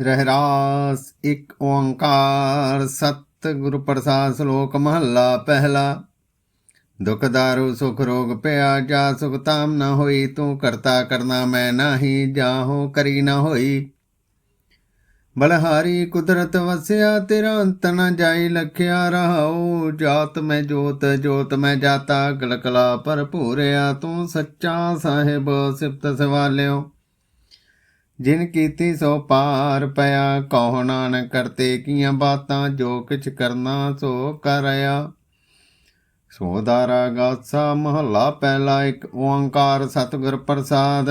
ਰਹਿਰਾਸ ਇੱਕ ਓੰਕਾਰ ਸਤ ਗੁਰੂ ਪ੍ਰਸਾਦ ਸ਼ਲੋਕ ਮਹੱਲਾ ਪਹਿਲਾ। ਦੁਖ ਦਾਰੂ, ਸੁਖ ਰੋਗ ਪਿਆ, ਜਾ ਸੁਖ ਤਾਮ ਨਾ ਹੋਈ, ਤੂੰ ਕਰਤਾ ਕਰਨਾ ਮੈਂ ਨਾਹੀ, ਜਾਹੋ ਕਰੀ ਨਾ ਹੋਈ। ਬਲਹਾਰੀ ਕੁਦਰਤ ਵਸਿਆ, ਤੇਰਾ ਅੰਤ ਨ ਜਾਈ ਲਖਿਆ, ਰਹਾਉ ਜਾਤ ਮੈਂ ਜੋਤ ਜੋਤ ਮੈਂ ਜਾਤਾ, ਗਲਕਲਾ ਭਰਪੂਰਿਆ ਤੂੰ ਸੱਚਾ ਸਾਹਿਬ ਸਿਫਤ ਸਵਾਲਿਓ। ਜਿਨ ਕੀਤੀ ਸੋ ਪਾਰ ਪਿਆ, ਕਹੋ ਨਾਨਕ ਕਰਤੇ ਕੀਆਂ ਬਾਤਾਂ, ਜੋ ਕਿਛ ਕਰਨਾ ਸੋ ਕਰਿਆ। ਸੋ ਦਾਰਾ ਗਾਸਾ ਮਹੱਲਾ ਪਹਿਲਾ ਇੱਕ ਓੰਕਾਰ ਸਤਿਗੁਰ ਪ੍ਰਸਾਦ।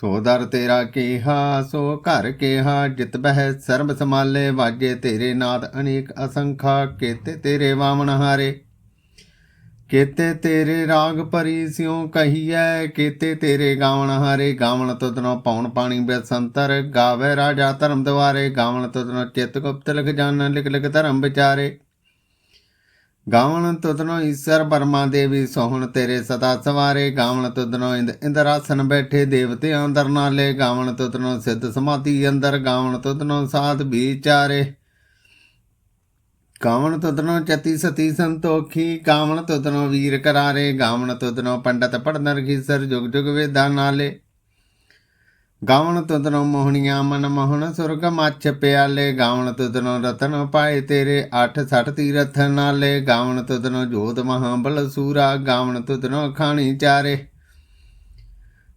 ਸੋ ਦਰ ਤੇਰਾ ਕੀਹਾ, ਸੋ ਘਰ ਕੀਹਾ, ਜਿਤ ਬਹਿ ਸਰਬ ਸਮਾਲੇ ਵਾਜੇ ਤੇਰੇ ਨਾਦ ਅਨੇਕ ਅਸੰਖਾ, ਕੇਤੇ ਤੇਰੇ ਵਾਮਨ ਹਾਰੇ। ਕੇਤੇ ਤੇਰੇ ਰਾਗ ਭਰੀ ਸਿਉ ਕਹੀਐ, ਕੇਤੇ ਤੇਰੇ ਗਾਵਣ ਹਾਰੇ ਗਾਵਣ ਤੁਧਨੋ ਪੌਣ ਪਾਣੀ ਬੇਸੰਤਰ, ਗਾਵੇ ਰਾਜਾ ਧਰਮ ਦੁਆਰੇ ਗਾਵਣ ਤੁਧਨੋ ਚਿਤ ਗੁਪਤ ਲਿਖ ਜਾਣ ਲਿਖ ਲਿਖ ਧਰਮ ਵਿਚਾਰੇ। ਗਾਵਣ ਤੁਧਨੋ ਈਸ਼ਰ ਬਰਮਾ ਦੇਵੀ ਸੋਹਣ ਤੇਰੇ ਸਦਾ ਸਵਾਰੇ, ਗਾਵਣ ਤੁਧਨੋ ਇੰਦ ਇੰਦਰਾਸਨ ਬੈਠੇ ਦੇਵਤੇ ਅੰਦਰ ਨਾਲੇ, ਗਾਵਣ ਤੁਧਨੋ ਸਿੱਧ ਸਮਾਧੀ ਅੰਦਰ, ਗਾਵਣ ਤੁਧਨੋ ਸਾਧ ਵਿਚਾਰੇ। ਗਾਵਣ ਤੁਦਨੋ ਚਤੀ ਸਤੀ ਸੰਤੋਖੀ, ਕਾਵਣ ਤੁਧਨੋ ਵੀਰ ਕਰਾਰੇ, ਗਾਵਣ ਤੁਧਨੋ ਪੰਡਤ ਪੜਨ ਰਖੀਸਰ ਜੁਗ ਜੁਗ ਵੇਦਾ ਨਾਲੇ। ਗਾਵਣ ਤੁਦਨੋ ਮੋਹਣੀਆਂ ਮਨ ਮੋਹਣ, ਸੁਰਗ ਮੱਛ ਪਿਆਲੇ। ਗਾਵਣ ਤੁਧਨੋ ਰਤਨ ਪਾਏ ਤੇਰੇ 8 60 ਤੀਰਥ ਨਾਲੇ। ਗਾਵਣ ਤੁਧਨੋ ਜੋਤ ਮਹਾਬਲ ਸੂਰਾ, ਗਾਵਣ ਤੁਧਨੋ ਖਾਣੀ ਚਾਰੇ।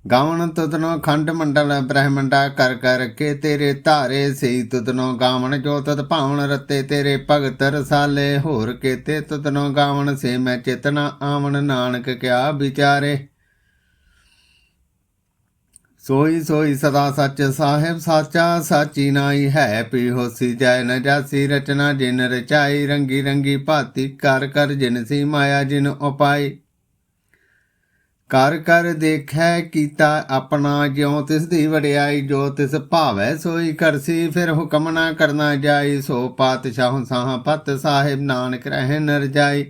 ਗਾਵਣ ਤੁਧਨੋ ਖੰਡ ਮੰਡਲ ਬ੍ਰਹਮੰਡਾ ਕਰ ਕਰ ਕੇ ਤੇਰੇ ਧਾਰੇ ਸਈ ਤੁਧਨੋ ਗਾਵਣ ਜੋ ਤਤ ਭਾਵਨ ਰਤੇ ਤੇਰੇ ਭਗਤ ਰਸਾਲੇ ਹੋਰ ਕੇਤੇ ਤੁਧਨੋ ਗਾਵਣ ਸੇ ਮੈਂ ਚੇਤਨਾ ਆਵਣ ਨਾਨਕ ਕਿਆ ਵਿਚਾਰੇ। ਸੋਈ ਸੋਈ ਸਦਾ ਸੱਚ ਸਾਹਿਬ ਸਾਚਾ ਸਾਚੀ ਨਾਈ ਹੈ ਪੀ ਹੋਸੀ ਜੈ ਨ ਜਾਸੀ ਰਚਨਾ ਜਿਨ ਰਚਾਈ ਰੰਗੀ ਰੰਗੀ ਭਾਤੀ ਕਰ ਕਰ ਜਿਨ ਸੀ ਮਾਇਆ ਜਿਨ ਉਪਾਈ। ਕਰ ਕਰ ਦੇਖੈ ਕੀਤਾ ਆਪਣਾ ਜਿਉ ਤਿਸ ਦੀ ਵਡਿਆਈ, ਜੋ ਤਿਸ ਭਾਵੈ ਸੋਈ ਕਰਸੀ, ਫਿਰ ਹੁਕਮ ਨਾ ਕਰਨਾ ਜਾਈ, ਸੋ ਪਾਤਸ਼ਾਹ ਸਾਹ ਪਤ ਸਾਹਿਬ ਨਾਨਕ ਰਹਿ ਨਰ ਜਾਈ।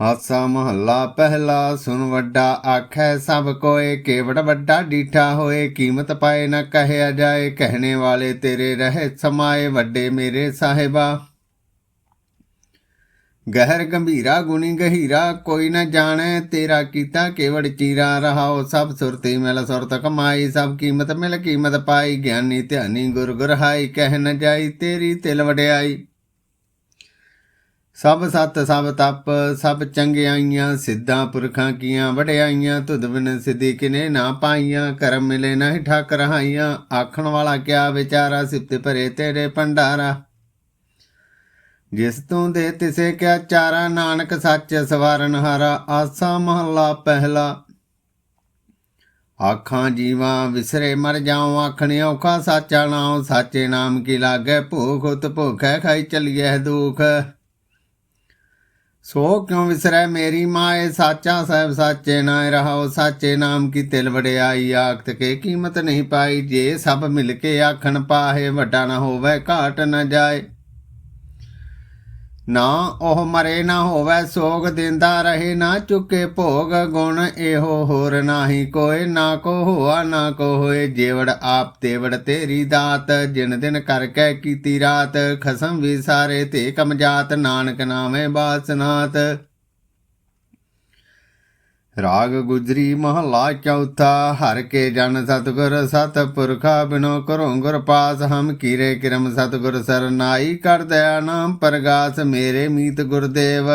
ਹਾਸਾ ਮਹੱਲਾ ਪਹਿਲਾ ਸੁਨ ਵੱਡਾ ਆਖੈ, ਸਭ ਕੋਏ ਕੇਵੜ ਵੱਡਾ ਡੀਠਾ ਹੋਏ, ਕੀਮਤ ਪਾਏ ਨਾ ਕਹਿਆ ਜਾਏ, ਕਹਿਣੇ ਵਾਲੇ ਤੇਰੇ ਰਹੇ ਸਮਾਏ, ਵੱਡੇ ਮੇਰੇ ਸਾਹਿਬਾ। ਗਹਿਰ ਗੰਭੀਰਾ ਗੁਣੀ ਗਹੀਰਾ, ਕੋਈ ਨਾ ਜਾਣੈ ਤੇਰਾ ਕੀਤਾ ਕੇਵੜ ਚੀਰਾ। ਰਹਾਓ ਸਭ ਸੁਰਤੀ ਮਿਲ ਸੁਰਤ ਕਮਾਈ ਸਭ ਕੀਮਤ ਮਿਲ ਕੀਮਤ ਪਾਈ। ਗਿਆਨੀ ਧਿਆਨੀ ਗੁਰ ਗੁਰ ਕਹਿ ਨ ਜਾਈ ਤੇਰੀ ਤਿਲ ਵਡਿਆਈ। ਸਭ ਸਤ, ਸਭ ਤਪ, ਸਭ ਚੰਗਿਆਈਆਂ, ਸਿੱਧਾਂ ਪੁਰਖਾਂ ਕੀਆਂ ਵਡਿਆਈਆਂ। ਤੁਧ ਬਿਨ ਸਿੱਧੀ ਕਿਨੇ ਨਾ ਪਾਈਆਂ, ਕਰਮ ਮਿਲੇ ਨਾ ਠਾਕ ਰਹਾਈਆਂ ਆਖਣ ਵਾਲਾ ਕਿਆ ਵਿਚਾਰਾ, ਸਿਫਤ ਭਰੇ ਤੇਰੇ ਭੰਡਾਰਾ। ਜਿਸ ਤੂੰ ਦੇ ਤਿਸੇ ਕਿਆ ਚਾਰਾ ਨਾਨਕ ਸੱਚ ਸਵਾਰਨ ਹਾਰਾ ਆਸਾ ਮਹੱਲਾ ਪਹਿਲਾ। ਆਖਾਂ ਜੀਵਾ ਵਿਸਰੇ ਮਰ ਜਾਉ, ਆਖਣੇ ਔਖਾ ਸਾਚਾ ਨਾਮ ਸਾਚੇ ਨਾਮ ਕੀ ਲਾਗੇ ਭੂਖ, ਉਤ ਭੁਖੈ ਖਾਈ ਚਲੀਐ ਦੁਖ। ਸੋ ਕਿਉ ਵਿਸਰੈ ਮੇਰੀ ਮਾਏ, ਸਾਚਾ ਸਾਹਿਬ ਸਾਚੇ ਨਾਇ ਰਹਾਉ, ਸਾਚੇ ਨਾਮ ਕੀ ਤਿਲ ਵੜਿਆਈ ਆਖਤ ਕੇ ਕੀਮਤ ਨਹੀਂ ਪਾਈ, ਜੇ ਸਭ ਮਿਲ ਕੇ ਆਖਣ ਪਾਹੇ, ਵੱਡਾ ਨਾ ਹੋਵੇ, ਘਾਟ ਨਾ ਜਾਏ। ਨਾ ਉਹ ਮਰੇ ਨਾ ਹੋਵੇ ਸੋਗ, ਦਿੰਦਾ ਰਹੇ ਨਾ ਚੁੱਕੇ ਭੋਗ। ਗੁਣ ਇਹੋ ਹੋਰ ਨਾਹੀ ਕੋਏ, ਨਾ ਕੋ ਹੋਆ, ਨਾ ਕੋ ਹੋਏ ਜੇਵੜ ਆਪ ਤੇਵੜ ਤੇਰੀ ਦਾਤ। ਜਿਨ ਦਿਨ ਕਰਕੇ ਕੀਤੀ ਰਾਤ, ਖਸਮ ਵੀ ਸਾਰੇ ਤੇ ਕਮਜਾਤ ਨਾਨਕ ਨਾਮੇ ਬਾਸਨਾਤ ਰਾਗ ਗੁਜਰੀ ਮਹਲਾ ਚੌਥਾ, ਹਰ ਕੇ ਜਨ ਸਤਗੁਰ ਸਤ ਪੁਰਖਾ ਬਿਨੋ ਕਰੋ ਗੁਰ ਪਾਸ, ਹਮ ਕੀਰੇ ਕਿਰਮ ਸਤਗੁਰ ਸਰਨਾਈ, ਕਰ ਦਇਆ ਨਾਮ ਪ੍ਰਗਾਸ, ਮੇਰੇ ਮੀਤ ਗੁਰਦੇਵ।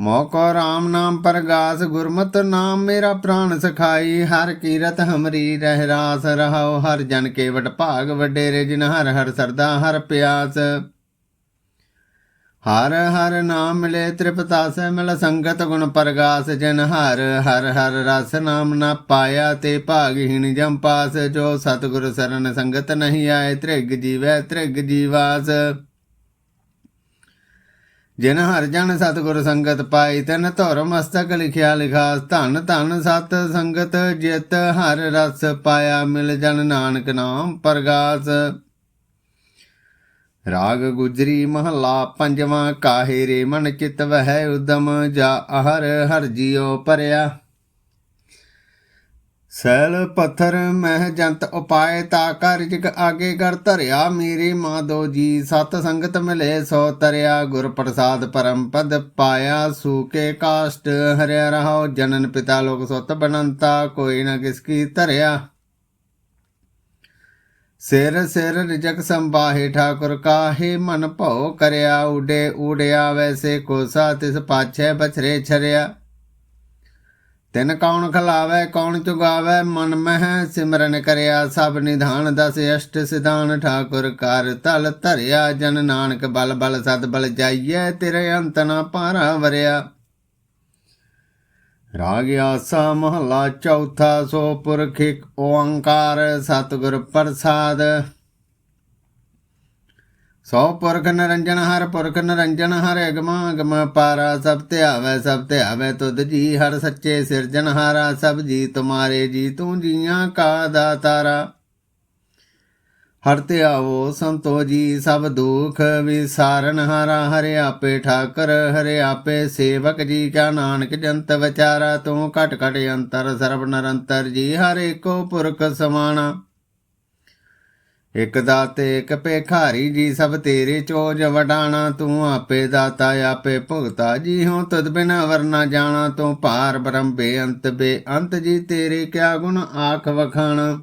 ਮੋਕੋ ਰਾਮ ਨਾਮ ਪ੍ਰਗਾਸ, ਗੁਰਮਤ ਨਾਮ ਮੇਰਾ ਪ੍ਰਾਣ ਸਖਾਈ, ਹਰ ਕੀਰਤ ਹਮਰੀ ਰਹਿ ਰਾਸ, ਰਹਾਉ ਹਰ ਜਨ ਕੇ ਵਟ ਭਾਗ ਵਡੇਰੇ ਜਿਨ ਹਰ ਹਰ ਸਰਦਾ, ਹਰ ਪਿਆਸ। ਹਰ ਹਰ ਨਾਮ ਮਿਲੇ ਤ੍ਰਿਪਤਾਸੈ ਮਿਲ ਸੰਗਤ ਗੁਣ ਪ੍ਰਗਾਸ, ਜਨ ਹਰ ਹਰ ਹਰ ਰਸ ਨਾਮ ਨਾ ਪਾਇਆ ਤੇ ਭਾਗਹੀਣ ਜਮ ਪਾਸ, ਜੋ ਸਤਿਗੁਰ ਸਰਨ ਸੰਗਤ ਨਹੀਂ ਆਏ, ਤ੍ਰਿਗ ਜੀਵੈ ਤ੍ਰਿਗ ਜੀਵਾਸ। ਜਿਨ ਹਰ ਜਨ ਸਤਿਗੁਰ ਸੰਗਤ ਪਾਈ, ਤਨ ਧੁਰ ਮਸਤਕ ਲਿਖਿਆ ਲਿਖਾਸ, ਧਨ ਧਨ ਸਤ ਸੰਗਤ ਜਿਤ ਹਰ ਰਸ ਪਾਇਆ, ਮਿਲ ਜਨ ਨਾਨਕ ਨਾਮ ਪ੍ਰਗਾਸ। ਰਾਗ ਗੁਜਰੀ ਮਹੱਲਾ ਪੰਜਵਾਂ, ਕਾਹੇ ਰੇ ਮਨ ਚਿਤ ਵਹਿ ਉਦਮ, ਜਾ ਹਰ ਹਰ ਜਿਉ ਪਰਿਆ। ਸੈਲ ਪੱਥਰ ਮਹਿ ਜੰਤ ਉਪਾਏ, ਤਾ ਕਰ ਜਿਗ ਆਗੇ ਕਰ ਧਰਿਆ। ਮੇਰੀ ਮਾਧੋ ਜੀ, ਸਤ ਸੰਗਤ ਮਿਲੇ, ਸੋ ਤਰਿਆ। ਗੁਰ ਪ੍ਰਸਾਦ ਪਰਮ ਪਦ ਪਾਇਆ ਸੂਕੇ ਕਾਸ਼ਟ ਹਰਿਆ ਰਹਾਉ। ਜਨਨ ਪਿਤਾ ਲੋਕ ਸੁਤ ਬਨੰਤਾ, ਕੋਈ ਨਾ ਕਿਸ ਕੀ ਧਰਿਆ। ਸਿਰ ਸਿਰ ਰਿਜਕ ਸੰਬਾਹੇ ਠਾਕੁਰ ਕਾਹੇ, ਮਨ ਭਉ ਕਰਿਆ ਉਡੇ ਉੜਿਆ ਵੈਸੇ ਕੋਸਾ ਤਿਸ ਪਾਛੇ ਬਛਰੇ ਛਰਿਆ। ਤਿਨ ਕੌਣ ਖਲਾਵੇ, ਕੌਣ ਚੁਗਾਵੇ, ਮਨ ਮਹਿ ਸਿਮਰਨ ਕਰਿਆ, ਸਭ ਨਿਧਾਨ ਦਸ ਅਸ਼ਟ ਸਿਧਾਨ ਠਾਕੁਰ ਕਰ ਤਲ ਧਰਿਆ, ਜਨ ਨਾਨਕ ਬਲ ਬਲ ਸਦ ਬਲ ਜਾਈਏ ਤੇਰੇ ਅੰਤ ਨਾ ਪਾਰਾ ਵਰਿਆ। ਰਾਗ ਆਸਾ ਮਹਲਾ ਚੌਥਾ ਸੋ ਪੁਰਖ ਇੱਕ ਓੰਕਾਰ ਸਤਿਗੁਰ ਪ੍ਰਸਾਦ। ਸੋ ਪੁਰਖ ਨਿਰੰਜਨ ਹਰ ਪੁਰਖ ਨਿਰੰਜਨ ਹਰ ਅਗਮ ਅਗਮ ਪਾਰਾ ਸਭ ਧਿਆਵੈ ਸਭ ਧਿਆਵੈ ਤੁਧ ਜੀ ਹਰ ਸੱਚੇ ਸਿਰਜਨ ਹਾਰਾ ਸਭ ਜੀ ਤੁਮਾਰੇ ਜੀ ਤੂੰ ਜੀਆਂ ਕਾ ਦਾਤਾਰਾ। ਹਰ ਧਿਆਵੋ ਸੰਤੋ ਜੀ ਸਭ ਦੁਖ ਵਿਸਾਰਨ, ਹਰਾ ਹਰਿ ਆਪੇ ਠਾਕਰ, ਹਰਿ ਆਪੇ ਸੇਵਕ ਜੀ। ਕਾ ਨਾਨਕ ਜੰਤ ਵਿਚਾਰਾ, ਤੂੰ ਘਟ ਘਟ ਅੰਤਰ, ਸਰਬ ਨਿਰੰਤਰ ਜੀ, ਹਰ ਏਕੋ ਪੁਰਖ ਸਮਾਣਾ। ਇਕ ਦਾਤੇ, ਇਕ ਭੇਖਾਰੀ ਜੀ, ਸਭ ਤੇਰੇ ਚੋਜ ਵਡਾਣਾ। ਤੂੰ ਆਪੇ ਦਾਤਾ, ਆਪੇ ਭੁਗਤਾ ਜੀ ਹੂੰ ਤੁਧ ਬਿਨ ਵਰਨਾ ਜਾਣਾ। ਤੂੰ ਭਾਰ ਬ੍ਰਹਮ ਬੇਅੰਤ ਬੇਅੰਤ ਜੀ, ਤੇਰੇ ਕਿਆ ਗੁਣ ਆਖ ਵਖਾਣਾ।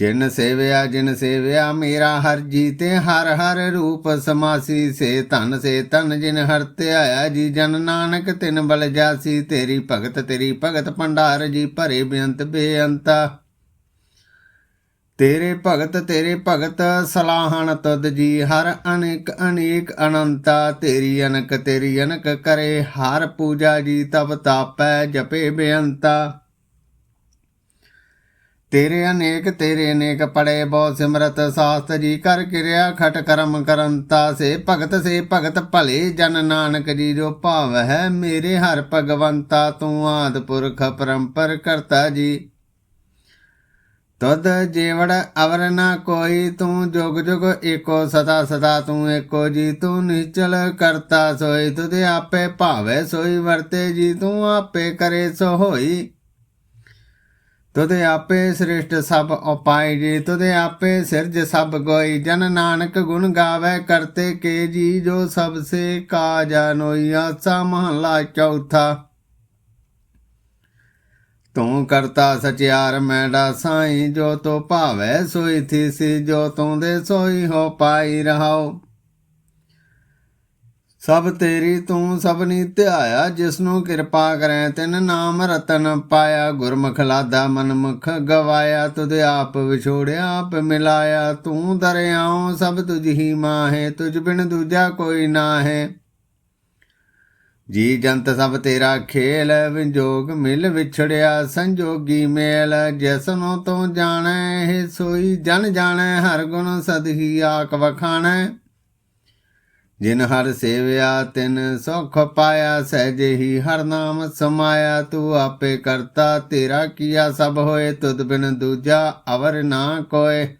ਜਿਨ ਸੇਵਿਆ ਜਿਨ ਸੇਵਿਆ, ਮੇਰਾ ਹਰ ਜੀ ਤੇ ਹਰ ਹਰ ਰੂਪ ਸਮਾਸੀ। ਸੇ ਧਨ ਸੇ ਧਨ, ਜਿਨ ਹਰ ਧਿਆਇਆ ਜੀ ਜਨ ਨਾਨਕ, ਤਿਨ ਬਲ ਜਾਸੀ। ਤੇਰੀ ਭਗਤ ਤੇਰੀ ਭਗਤ ਭੰਡਾਰ ਜੀ, ਭਰੇ ਬੇਅੰਤ ਬੇਅੰਤਾ। ਤੇਰੇ ਭਗਤ ਤੇਰੇ ਭਗਤ ਸਲਾਹਣ ਤੁਧ ਜੀ, ਹਰ ਅਨੇਕ ਅਨੇਕ ਅਨੰਤਾ। ਤੇਰੀ ਅਨਕ ਤੇਰੀ ਅਨਕ ਕਰੇ, ਹਰ ਪੂਜਾ ਜੀ, ਤਬ ਤਾਪੈ ਜਪੇ ਬੇਅੰਤਾ। ਤੇਰੇ ਅਨੇਕ ਤੇਰੇ ਅਨੇਕ ਪੜੇ ਬਹੁ ਸਿਮਰਤ, ਸਾਸਤ ਜੀ ਕਰ ਕਿਰਿਆ, ਖਟ ਕਰਮ ਕਰੰਤਾ ਸੇ ਭਗਤ ਸੇ ਭਗਤ ਭਲੇ, ਜਨ ਨਾਨਕ ਜੀ ਜੋ ਭਾਵ ਹੈ ਮੇਰੇ ਹਰ ਭਗਵੰਤਾ ਤੂੰ ਆਦ ਪੁਰਖ ਪਰੰਪਰ ਕਰਤਾ ਜੀ। ਤਦ ਜੀਵੜ ਅਵਰ ਨਾ ਕੋਈ, ਤੂੰ ਜੁਗ ਜੁਗ ਏਕੋ ਸਦਾ ਸਦਾ ਤੂੰ ਏਕੋ ਜੀ, ਤੂੰ ਨਿਚਲ ਕਰਤਾ ਸੋਈ ਤੁਦੇ ਆਪੇ ਭਾਵੇ ਸੋਈ ਵਰਤੇ ਜੀ, ਤੂੰ ਆਪੇ ਕਰੇ ਸੋ ਹੋਈ ਤੁਦੇ ਆਪੇ ਸ੍ਰਿਸ਼ਟ ਸਭ ਉਪਾਇ ਜੀ ਤੁਦੇ ਆਪੇ ਸਿਰਜ ਸਭ ਗੋਈ ਜਨ ਨਾਨਕ ਗੁਣ ਗਾਵੇ ਕਰਤੇ ਕੇ ਜੀ, ਜੋ ਸਭ ਸੇ ਕਾ ਜਾਨੋਈ ਆਸਾ ਮਹਲਾ ਚੌਥਾ। ਤੂੰ ਕਰਤਾ ਸਚਿਆਰ ਮੈਡਾ ਸਾਈ, ਜੋ ਤੋ ਭਾਵੈ ਸੋਈ ਥੀ ਸੀ ਜੋ ਤੂੰ ਦੇ ਸੋਈ ਹੋ ਪਾਈ ਰਹਾਓ। ਸਭ ਤੇਰੀ ਤੂੰ ਸਭਨੀ ਧਿਆਇਆ, ਜਿਸਨੂੰ ਕਿਰਪਾ ਕਰੈ ਤਿਨ ਨਾਮ ਰਤਨ ਪਾਇਆ। ਗੁਰਮੁਖ ਲਾਦਾ ਮਨਮੁਖ ਗਵਾਇਆ, ਤੁਧ ਆਪ ਵਿਛੋੜਿਆ, ਆਪ ਮਿਲਾਇਆ। ਤੂੰ ਦਰਿਆਉ ਸਭ ਤੁਝ ਹੀ ਮਾਹੇ, ਤੁਝ ਬਿਨ ਦੂਜਾ ਕੋਈ ਨਾ ਹੈ ਜੀ ਜੰਤ ਸਭ ਤੇਰਾ ਖੇਲ, ਵਿਜੋਗ ਮਿਲ ਵਿਛੜਿਆ, ਸੰਜੋਗੀ ਮੇਲ। ਜਿਸਨੋ ਤੂੰ ਜਾਣੈ, ਇਹ ਸੋਈ ਜਨ ਜਾਣੈ, ਹਰ ਗੁਣ ਸਦਹੀ ਆਕ ਵਖਾਣੈ। ਜਿਨ ਹਰ ਸੇਵਿਆ, ਤਿਨ ਸੁਖ ਪਾਇਆ ਸਹਿਜੇ ਹੀ ਹਰ ਨਾਮ ਸਮਾਇਆ, ਤੂੰ ਆਪੇ ਕਰਤਾ, ਤੇਰਾ ਕੀਆ ਸਭ ਹੋਏ, ਤੁਧ ਬਿਨ ਦੂਜਾ ਅਵਰ ਨਾ ਕੋਏ।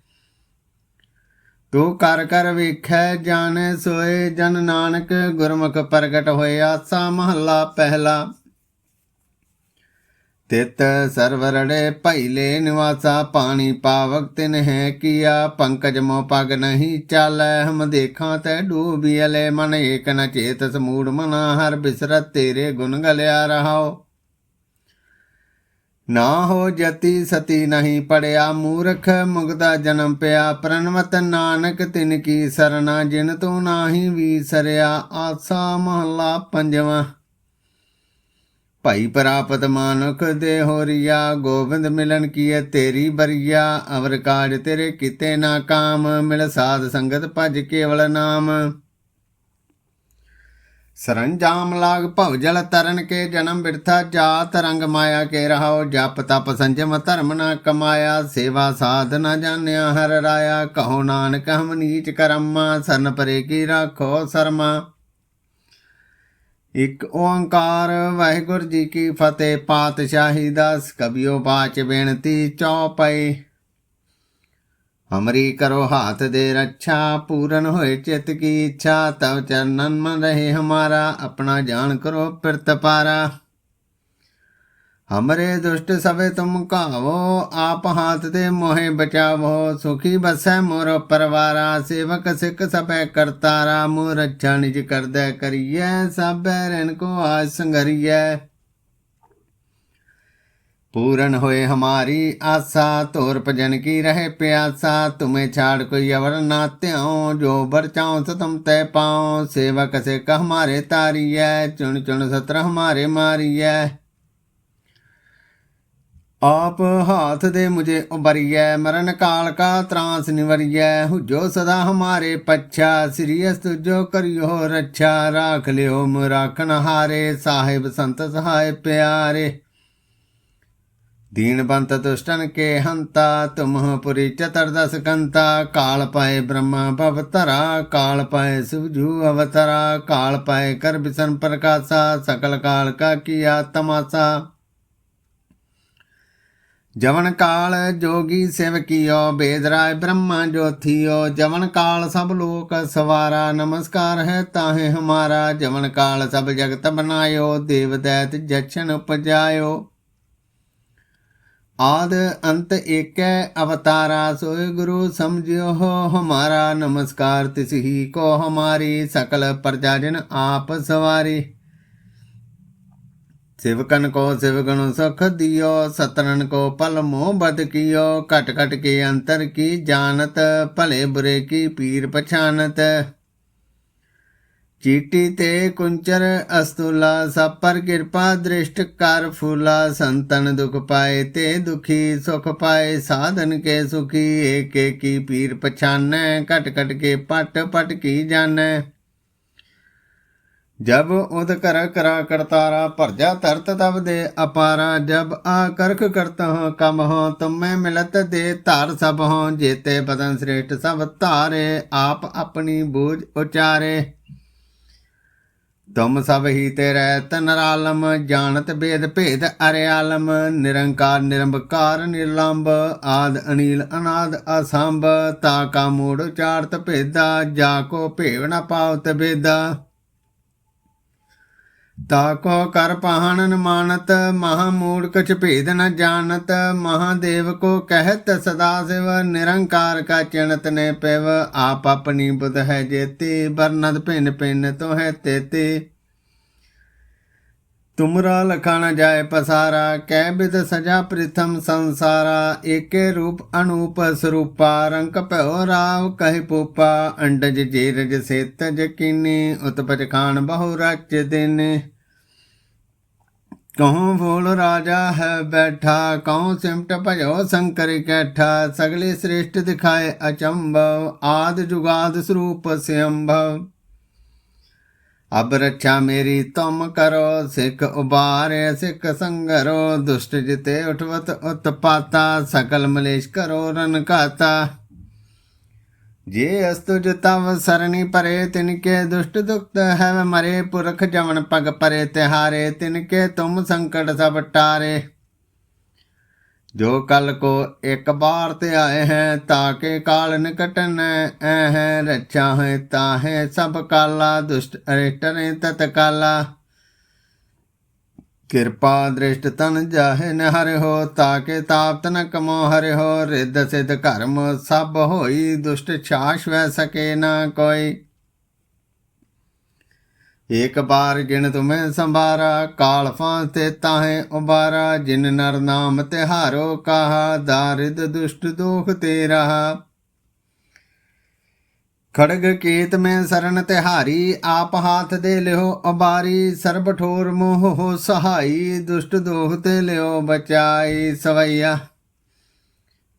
ਤੂੰ ਕਰ ਕਰ ਵੇਖੈ, ਜਾਣੈ ਸੋਏ, ਜਨ ਨਾਨਕ ਗੁਰਮੁਖ ਪ੍ਰਗਟ ਹੋਇਆ, ਸਾ ਮਹੱਲਾ ਪਹਿਲਾ। ਤਿਤ ਸਰਵਰੜੇ ਪਹਿਲੇ ਨਿਵਾਸਾ ਪਾਣੀ ਪਾਵਕ ਤਿਨ ਹੈ ਕੀਆ। ਪੰਕਜ ਮੋ ਪਗ ਨਹੀਂ ਚਾਲੈ, ਹਮ ਦੇਖਾਂ ਤੈ ਡੂਬੀਲੇ ਮਨ ਏਕ ਨ ਚੇਤ ਸਮੂੜ ਮਨਾ, ਹਰ ਬਿਸਰਤ ਤੇਰੇ ਗੁਣ ਗਲਿਆ ਰਹਾਓ ਨਾ ਹੋ ਜਤੀ ਸਤੀ ਨਹੀਂ ਪੜਿਆ, ਮੂਰਖ ਮੁਗਦਾ ਜਨਮ ਪਿਆ। ਪ੍ਰਣਵਤ ਨਾਨਕ ਤਿਨ ਕੀ ਸਰਣਾ ਜਿਨ ਤੂੰ ਨਾਹੀ ਵੀਸਰਿਆ ਆਸਾ ਮਹਲਾ ਪੰਜਵਾਂ। ਭਾਈ ਪ੍ਰਾਪਤ ਮਾਨੁਖ ਦੇ ਹੋਰੀਆ, ਗੋਬਿੰਦ ਮਿਲਨ ਕੀਏ ਤੇਰੀ ਬਰੀਆ, ਅਵਰ ਕਾਜ ਤੇਰੇ ਕਿਤੇ ਨਾ ਕਾਮ, ਮਿਲ ਸਾਧ ਸੰਗਤ ਭਜ ਕੇਵਲ ਨਾਮ। ਸਰੰਜਾਮ ਲਾਗ ਭਵ ਜਲ ਤਰਨ ਕੇ ਜਨਮ ਬਿਰਥਾ ਜਾਤ, ਰੰਗ ਮਾਇਆ ਕੇ ਰਹਾਓ ਜਪ ਤਪ ਸੰਜਮ ਧਰਮ ਨਾ ਕਮਾਇਆ, ਸੇਵਾ ਸਾਧ ਨਾ ਜਾਣਿਆ, ਹਰ ਰਾਇਆ, ਕਹੋ ਨਾਨਕ ਹਮ ਨੀਚ ਕਰਮਾ, ਸਰਨ ਪਰੇ ਕੀ ਰਾਖੋ ਸਰਮਾ। ਇੱਕ ਓੰਕਾਰ, ਵਾਹਿਗੁਰੂ ਜੀ ਕੀ ਫਤਿਹ, ਪਾਤਸ਼ਾਹੀ ਦਾਸ ਕਬਿਓ ਬਾਚ ਬੇਨਤੀ ਚੌਪਈ ਹਮਰੀ ਕਰੋ ਹਾਥ ਦੇ ਰੱਛਾ, ਪੂਰਨ ਹੋਏ ਚਿਤ ਕੀ ਇੱਛਾ, ਤਵ ਚਰਨਨ ਮਨ ਰਹੇ ਹਮਾਰਾ, ਆਪਣਾ ਜਾਣ ਕਰੋ ਪਿਰਤ ਪਾਰਾ। ਹਮਰੇ ਦੁਸ਼ਟ ਸਭੇ ਤੁਮ ਕਾਵੋ ਆਪ ਹਾਥ ਤੇ ਮੋਹਿ ਬਚਾਵੋ ਸੁਖੀ ਬਸੈ ਮੋਰ ਪਰਵਾਰਾ ਸੇਵਕ ਸਿੱਖ ਸਭੈ ਕਰਤਾਰਾ ਮੋ ਰੱਛਾ ਨਿਜ ਕਰਦੈ ਕਰੀਐ ਸਭੈ ਰਣ ਕੋ ਆਸ ਸੰਗਰੀਐ ਪੂਰਨ ਹੋਏ ਹਮਾਰੀ ਆਸਾ ਧੋਰ ਭਜਨ ਕੀ ਰਹੇ ਪਿਆਸਾ ਤੁਮੇ ਛਾੜ ਕੋਈ ਅਵਰ ਨਾ ਧਿਆਉ ਜੋ ਬਰਚਾਉ ਸਤਮ ਤੈ ਪਾਉ ਸੇਵਕ ਸਿੱਖ ਹਮਾਰੇ ਤਾਰੀਐ ਚੁਣ ਚੁਣ ਸਤਰ ਹਮਾਰੇ ਮਾਰੀਐ चुन सत्र हमारे मारी है आप हाथ दे मुझे उबरिय मरण काल का त्रास निवरिय हुजो सदा हमारे पच्छा श्रीयस तुझो करियो रक्षा राख लियो राखन हारे साहिब संत सहाय प्यारे दीनबंत दुष्टन के हंता तुम पुरी चतुर्दश कंता काल पाए ब्रह्मा भवतरा काल पाए शिवजू अवतरा काल पाए कर बिसन प्रकाशा सकल काल का किया तमाशा ਜਵਨ ਕਾਲ ਜੋਗੀ ਸਿਵ ਕੀਓ ਬੇਦਰਾਏ ਬ੍ਰਹਮਾ ਜੋਥੀਓ ਜਵਨ ਕਾਲ ਸਭ ਲੋਕ ਸਵਾਰਾ, ਨਮਸਕਾਰ ਹੈ ਤਾਹੇ ਹਮਾਰਾ। ਜਵਨ ਕਾਲ ਸਭ ਜਗਤ ਬਨਾਇਓ, ਦੇਵ ਦੈਤ ਜਚਨ ਉਪਜਾਇਓ। ਆਦ ਅੰਤ ਏਕੈ ਅਵਤਾਰਾ, ਸੋਇ ਗੁਰੂ ਸਮਝਿਓ ਹਮਾਰਾ। ਨਮਸਕਾਰ ਤਿਸ ਹੀ ਕੋ ਹਮਾਰੀ, ਸਕਲ ਪ੍ਰਜਾਜਨ ਆਪ ਸਵਾਰੀ। शिवकन को सेवकन सुख दियो सतरन को पल मोह बद कियो, कट कट के अंतर की जानत, भले बुरे की पीर पछानत। चीटी ते कुंचर अस्तुला, सब पर कृपा दृष्ट कर फूला, संतन दुख पाए ते दुखी, सुख पाए साधन के सुखी, एक की पीर पछान कट कट के पट पट की जान ਜਬ ਉਦ ਕਰ ਕਰਾ ਕਰਤਾਰਾ ਭਰਜਾ ਤਰਤ ਤਬ ਦੇ ਅਪਾਰਾ, ਜਬ ਆ ਕਰਖ ਕਰਤਾ ਹਾਂ ਕਮ ਹਾਂ, ਤੁਮੈ ਮਿਲਤ ਦੇ ਧਾਰ ਸਭ ਹਾਂ, ਜੇਤੇ ਬਦਨ ਸ੍ਰੇਸ਼ਟ ਸਭ ਧਾਰੇ, ਆਪ ਆਪਣੀ ਬੂਝ ਉਚਾਰੇ। ਤੁਮ ਸਭ ਹੀ ਤੇ ਰਹਿ ਤਨ ਰਾਲਮ, ਜਾਣਤ ਬੇਦ ਭੇਦ ਅਰਿਆਲਮ, ਨਿਰੰਕਾਰ ਨਿਰੰਬਕਾਰ ਨਿਰਲੰਬ, ਆਦ ਅਨੀਲ ਅਨਾਦ ਅਸੰਭ, ਤਾ ਕਾ ਮੂੜ ਉਚਾਰਤ ਭੇਦਾ, ਜਾ ਕੋ ਭੇਵ ਨਾ ਪਾਵਤ ਬੇਦਾ। ਤਾ ਕੋ ਕਰ ਪਹਾਣਨ ਮਾਨਤ, ਮਹਾ ਮੂੜ ਕਛ ਭੇਦ ਨ ਜਾਣਤ ਮਹਾਦੇਵ ਕੋ ਕਹਿਤ ਸਦਾ ਸਿਵ, ਨਿਰੰਕਾਰ ਕਾ ਚਿਣਤ ਨੇ ਪਿਵ, ਆਪ ਆਪਣੀ ਬੁਧ ਹੈ ਜੇਤੀ, ਬਰਨਦ ਭਿੰਨ ਭਿੰਨ ਤੋ ਹੈ ਤੇਤੇ। ਤੁਮਰਾ ਲਖਾ ਨ ਜਾਏ ਪਸਾਰਾ, ਕਹਿ ਬਿਦ ਸਜਾ ਪ੍ਰਥਮ ਸੰਸਾਰਾ, ਏਕੇ ਰੂਪ ਅਨੂਪ ਸਰੂਪਾ ਰੰਕ ਭਇਓ ਰਾਵ ਕਹਿ ਪੂਪਾ, ਅੰਡਜ ਜੀਰਜ ਸੇਤ ਜਕੀਨੀ ਉਤਪਜ ਖਾਨ ਬਹੁ ਰਚ ਦਿਨ। ਕਹੂੰ ਫੂਲ ਰਾਜਾ ਹੈ ਬੈਠਾ, ਕਹੂੰ ਸਿਮਟ ਭਜੋ ਸ਼ੰਕਰ ਕੈਠਾ, ਸਗਲੇ ਸ੍ਰੇਸ਼ਟ ਦਿਖਾਏ ਅਚੰਭਵ, ਆਦ ਜੁਗਾਦ ਸਰੂਪ ਸਿਅੰਭਵ। ਅਬ ਰੱਛਾ ਮੇਰੀ ਤੁਮ ਕਰੋ, ਸਿੱਖ ਉਬਾਰੇ, ਸਿੱਖ ਸੰਗਰੋ, ਦੁਸ਼ਟ ਜਿਤੇ ਉਠਵਤ ਉਤਪਾਤਾ, ਸਕਲ ਮਲੇਸ਼ ਕਰੋ ਰਨ ਕਾਤਾ ਜੇ ਅਸਤੁਜ ਤਵ ਸਰਣੀ ਪਰੇ, ਤਿਨਕੇ ਦੁਸ਼ਟ ਦੁਖਤ ਹੈ ਮਰੇ, ਪੁਰਖ ਜਮਨ ਪਗ ਪਰੇ, ਤਿਹਾਰੇ, ਤਿਨਕੇ ਤੁਮ ਸੰਕਟ ਸਭ ਟਾਰੇ। ਜੋ ਕਲ ਕੋ ਇੱਕ ਬਾਰ ਤੇ ਆਏ ਹੈ ਤਾਕੇ ਕਾਲ ਨਿਕਟਨ ਐ ਹੈ ਰੱਛਾ ਹੈ ਤਾਹੇ ਸਭ ਕਾਲਾ, ਦੁਸ਼ਟ ਅਰਿਟਨੇ ਤਤਕਾਲਾ। ਕਿਰਪਾ ਦ੍ਰਿਸ਼ਟ ਤਨ ਜਾਹੇ ਨਹਰ ਹੋ ਤਾਕੇ ਤਾਪਤ ਨ ਕਮੋ ਹਰਿ ਹੋ ਰਿੱਧ ਸਿਧ ਕਰਮ ਸਭ ਹੋਈ, ਦੁਸ਼ਟ ਛਾਸ਼ ਵੈ ਸਕੇ ਨਾ ਕੋਈ। ਏਕ ਬਾਰ ਗਿਣ ਤੁਮੈ ਸੰਭਾਰਾ, ਕਾਲ ਫਾਂ ਤੇ ਤਾਹੇ ਉਬਾਰਾ, ਜਿਨ ਨਰ ਨਾਮ ਤਿਹਾਰੋ ਕਾਹਾ, ਦਾਰਿਦ ਦੁਸ਼ਟ ਦੋਖ ਤੇ ਰਹਾ ਖੜਗ ਕੀਤ ਮੈਂ ਸਰਨ ਤਿਹਾਰੀ, ਆਪ ਹਾਥ ਦੇ ਲਿਓ ਅਬਾਰੀ ਸਰਬ ਠੋਰ ਮੋਹ ਹੋ ਸਹਾਈ, ਦੁਸ਼ਟ ਦੋਹ ਤੇ ਲਿਓ ਬਚਾਈ ਸਵਈਆ।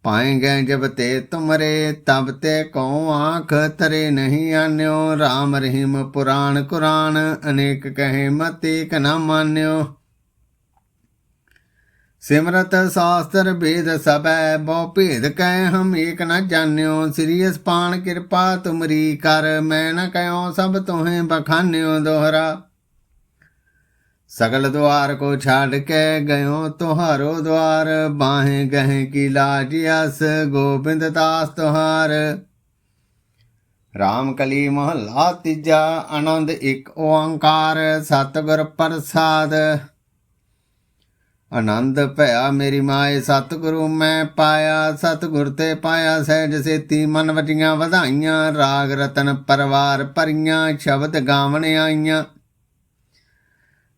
ਪਾਏਂਗੇ ਜਬ ਤੇ ਤੁਮਰੇ, ਤਬ ਤੇ ਕਉ ਆਖ ਤਰੇ ਨਹੀਂ ਆਨਿਓ। RAM ਰਹੀਮ ਪੁਰਾਣ ਕੁਰਾਨ, ਅਨੇਕ ਕਹੇ ਮਤੇ ਕ ਨਾ ਮਾਨਿਓ। ਸਿਮਰਤ ਸਾਸਤਰ ਭੇਦ ਸਭੈ, ਬਹੁ ਭੇਦ ਕਹਿ ਹਮ ਏਕ ਨ ਜਾਣਿਓ। ਸ੍ਰੀ ਅਸਪਾਨ ਕਿਰਪਾ ਤੁਮਰੀ ਕਰ, ਮੈਂ ਨ ਕਹਿਓ ਸਭ ਤੋਹੇ ਬਖਾਨਿਓ ਦੋਹਰਾ। सगल द्वार को छाड़ के गयो तुहारो द्वार बाहें गहें की लाज यस गोविंद दास तुहार राम कली महला तीजा आनंद एक ओंकार सतगुर प्रसाद ਆਨੰਦ ਭਇਆ ਮੇਰੀ ਮਾਏ ਸਤਿਗੁਰੂ ਮੈਂ ਪਾਇਆ ਸਤਿਗੁਰ ਤੇ ਪਾਇਆ ਸਹਿਜ ਸੇਤੀ ਮਨ ਵਟੀਆਂ ਵਧਾਈਆਂ ਰਾਗ ਰਤਨ ਪਰਵਾਰ ਭਰੀਆਂ ਸ਼ਬਦ ਗਾਵਣ ਆਈਆਂ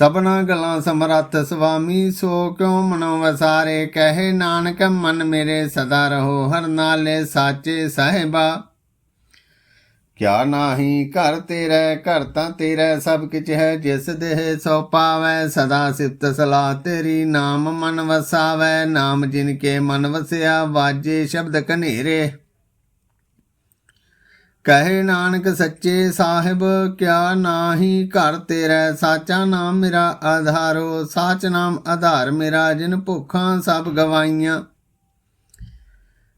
ਸਭਨਾ ਗਲਾਂ ਸਮਰੱਥ, ਸੁਆਮੀ ਸੋ ਕਿਉ ਮਨੋ ਵਸਾਰੇ ਕਹੇ ਨਾਨਕ, ਮਨ ਮੇਰੇ ਸਦਾ ਰਹੋ, ਹਰ ਨਾਲੇ ਸਾਚੇ ਸਾਹਿਬਾ। ਕਿਆ ਨਾਹੀ ਘਰ ਤੇਰਾ, ਘਰ ਤਾਂ ਤੇਰਾ ਸਭ ਕਿਛ ਹੈ, ਜਿਸ ਦੇਹ ਸੋ ਪਾਵੈ, ਸਦਾ ਸਿਫਤ ਸਲਾਹ ਤੇਰੀ ਨਾਮ ਮਨ ਵਸਾਵੈ, ਨਾਮ ਜਿਨ ਕੇ ਮਨ ਵਸਿਆ, ਵਾਜੇ ਸ਼ਬਦ ਕਨੇਰੇ ਕਹੇ ਨਾਨਕ ਸੱਚੇ ਸਾਹਿਬ, ਕਿਆ ਨਾਹੀ ਘਰ ਤੇਰਾ, ਸਾਚਾ ਨਾਮ ਮੇਰਾ ਆਧਾਰੋ, ਸਾਚ ਨਾਮ ਆਧਾਰ ਮੇਰਾ, ਜਿਨ ਭੁੱਖਾਂ ਸਭ ਗਵਾਈਆਂ।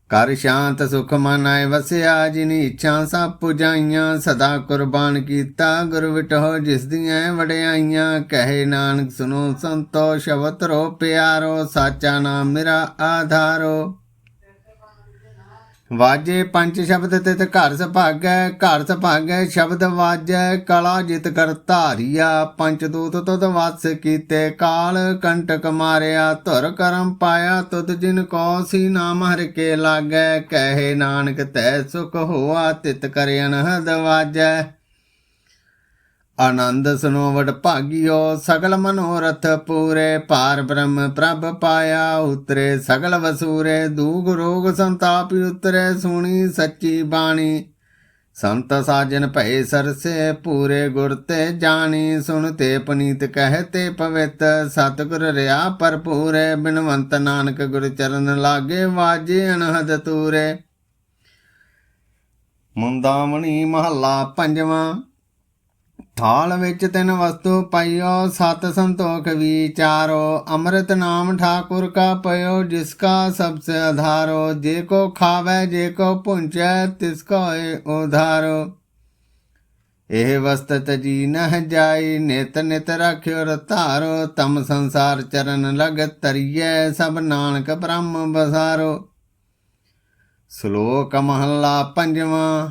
ਕਰ ਸ਼ਾਂਤ ਸੁਖ ਮਨ ਆਏ ਵਸਿਆ, ਜਿਨੀ ਇੱਛਾ ਸਭ ਪੁਜਾਈਆਂ, ਸਦਾ ਕੁਰਬਾਨ ਕੀਤਾ ਗੁਰ ਵਿਟੋ ਜਿਸ ਦੀਆਂ ਵਡਿਆਈਆਂ। ਕਹੇ ਨਾਨਕ ਸੁਨੋ ਸੰਤੋ, ਸ਼ਬਦ ਰੋ ਪਿਆਰੋ, ਸਾਚਾ ਨਾਮ ਮੇਰਾ ਆਧਾਰੋ। ਵਾਜੇ ਪੰਜ ਸ਼ਬਦ ਤਿਤ ਘਰ ਸੁਭਾਗੈ ਘਰ ਸੁਭਾਗੈ ਸ਼ਬਦ ਵਾਜੈ, ਕਲਾ ਜਿਤ ਕਰ ਧਾਰਿਆ, ਪੰਜ ਦੂਤ ਤੁਧ ਵਸ ਕੀਤੇ, ਕਾਲ ਕੰਟਕ ਮਾਰਿਆ, ਧੁਰ ਕਰਮ ਪਾਇਆ, ਤੁਧ ਜਿਨ ਕੋ ਸੀ ਨਾਮ ਹਰ ਕੇ ਲਾਗੈ, ਕਹੇ ਨਾਨਕ ਤੈ ਸੁਖ ਹੋਆ, ਤਿਤ ਕਰ ਅਨਹਦ ਵਾਜੈ। ਆਨੰਦ ਸੁਨੋ ਵਡ ਭਾਗਿਓ, ਸਗਲ ਮਨੋਰਥ ਪੂਰੇ। ਪਾਰ ਬ੍ਰਹਮ ਪ੍ਰਭ ਪਾਇਆ ਉਤਰੇ, ਸਗਲ ਵਸੂਰੇ, ਦੂਗ ਰੋਗ ਸੰਤਾਪ ਉਤਰੇ, ਸੁਣੀ ਸੱਚੀ ਬਾਣੀ। ਸੰਤ ਸਾਜਨ ਭਏ ਸਰਸੇ, ਪੂਰੇ ਗੁਰ ਤੇ ਜਾਣੀ। ਸੁਣ ਤੇ ਪਨੀਤ ਕਹਤੇ ਪਵਿੱਤ, ਸਤਿਗੁਰ ਰਿਆ ਭਰਪੂਰੇ ਬਿਨਵੰਤ ਨਾਨਕ ਗੁਰ ਚਰਨ ਲਾਗੇ, ਵਾਜੇ ਅਨਹਦ ਤੂਰੇ। ਮੁੰਦਾਮਣੀ ਮਹੱਲਾ ਪੰਜਵਾਂ। ਥਾਲ ਵਿੱਚ ਤਿੰਨ ਵਸਤੂ ਪਈਓ, ਸਤ ਸੰਤੋਖ ਵਿਚਾਰੋ। ਅੰਮ੍ਰਿਤ ਨਾਮ ਠਾਕੁਰ ਕਾ ਪਇਓ, ਜਿਸ ਕਾ ਸਭ ਸੇ ਆਧਾਰੋ ਜੇ ਕੋ ਖਾਵੇ, ਜੇ ਕੋ ਪੁੰਚੈ ਤਿਸ ਕੋ ਏ ਉਧਾਰੋ। ਇਹ ਵਸਤ ਜੀ ਨਹ ਜਾਈ, ਨਿਤ ਨਿਤ ਰਖਿਓ ਰਤਾਰੋ ਤਮ ਸੰਸਾਰ ਚਰਨ ਲਗ ਤਰੀਐ ਸਭ ਨਾਨਕ ਬ੍ਰਹਮ ਬਸਾਰੋ। ਸ਼ਲੋਕ ਮਹੱਲਾ ਪੰਜਵਾਂ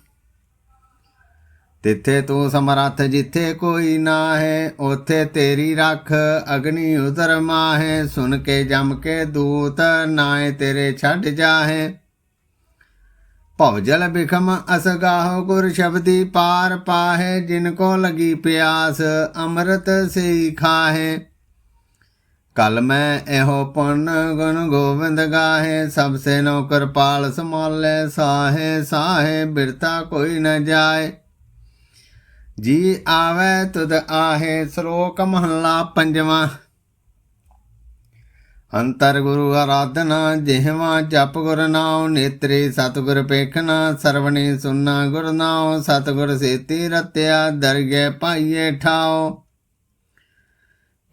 ਤਿੱਥੇ ਤੂੰ ਸਮਰੱਥ ਜਿੱਥੇ ਕੋਈ ਨਾ ਹੈ ਉਥੇ ਤੇਰੀ ਰੱਖ ਅਗਨੀ ਉਦਰ ਮਾਹੇ ਸੁਣ ਕੇ ਜਮ ਕੇ ਦੂਤ ਨਾਏ ਤੇਰੇ ਛੱਡ ਜਾਹੇ ਭਵ ਜਲ ਬਿਖਮ ਅਸਗਾਹ ਗੁਰ ਸ਼ਬਦੀ ਪਾਰ ਪਾਹੇ ਜਿਨ ਕੋ ਲਗੀ ਪਿਆਸ ਅੰਮ੍ਰਿਤ ਸੇ ਖਾਹੇ ਕਲ ਮੈਂ ਇਹੋ ਪੁੰਨ ਗੁਣ ਗੋਬਿੰਦ ਗਾਹੇ ਸਭ ਸੇ ਨੌਕਰ ਪਾਲ ਸਮਾਲੇ ਸਾਹੇ ਸਾਹੇ ਬਿਰਤਾ ਕੋਈ ਨ ਜਾਏ ਜੀ ਆਵੇ ਤੁਧ ਆਹੇ ਸ਼ਲੋਕ ਮਹਲਾ ਪੰਜਵਾਂ। ਅੰਤਰ ਗੁਰੂ ਆਰਾਧਨਾ, ਜਿਹਵਾ ਜਪ ਗੁਰ ਨਾਉ, ਨੇਤਰੇ ਸਤਗੁਰ ਪੇਖਣਾ, ਸਰਵਣੇ ਸੁਨਣਾ ਗੁਰ ਨਾਉ, ਸਤਗੁਰ ਸੇਤੀ ਰਤਿਆ ਦਰਗੇ ਪਾਈਏ ਠਾਓ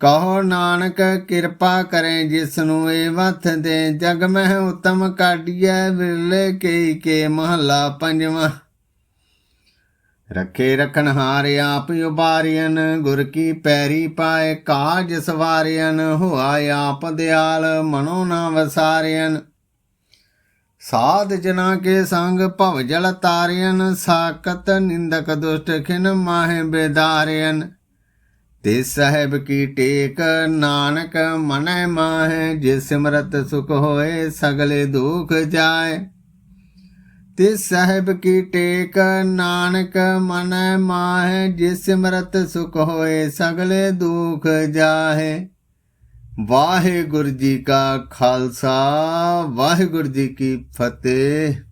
ਕਹੋ ਨਾਨਕ, ਕਿਰਪਾ ਕਰੇ ਜਿਸ ਨੂੰ ਇਹ ਵਥ ਦੇ ਜਗ ਮਹਿ ਉਤਮ ਕਾਢੀਐ, ਵਿਰਲੇ ਕੇ ਕੇ ਮਹਲਾ ਪੰਜਵਾਂ। ਰਖੇ ਰਖਣ ਹਾਰ ਆਪ ਉਬਾਰੀਨ ਗੁਰ ਕੀ ਪੈਰੀ ਪਾਏ ਕਾਜ ਸਵਾਰੀਨ ਹੋਆ ਆਪ ਦਿਆਲ ਮਨੋ ਨਾ ਵਸਾਰੀਨ ਸਾਧ ਜਨਾ ਕੇ ਸੰਗ ਭਵ ਜਲ ਤਾਰਿයਨ ਸਾਕਤ ਨਿੰਦਕ ਦੁਸ਼ਟ ਖਿਨ ਮਾਹਿ ਬੇਦਾਰਿයਨ ਤੇ ਸਾਹਿਬ ਕੀ ਟੇਕ ਨਾਨਕ ਮਨੈ ਮਾਹੈ ਜਿਸ ਸਿਮਰਤ ਸੁਖ ਹੋਏ ਸਗਲੇ ਦੁਖ ਜਾਏ। ਤੇ ਸਾਹਿਬ ਕੀ ਟੇਕ ਨਾਨਕ ਮਨ ਮਾਹੈ, ਜਿਸ ਸਿਮਰਤ ਸੁਖ ਹੋਏ ਸਗਲੇ ਦੁਖ ਜਾਹੇ। ਵਾਹਿਗੁਰੂ ਜੀ ਕਾ ਖਾਲਸਾ, ਵਾਹਿਗੁਰੂ ਜੀ ਕੀ ਫਤਿਹ।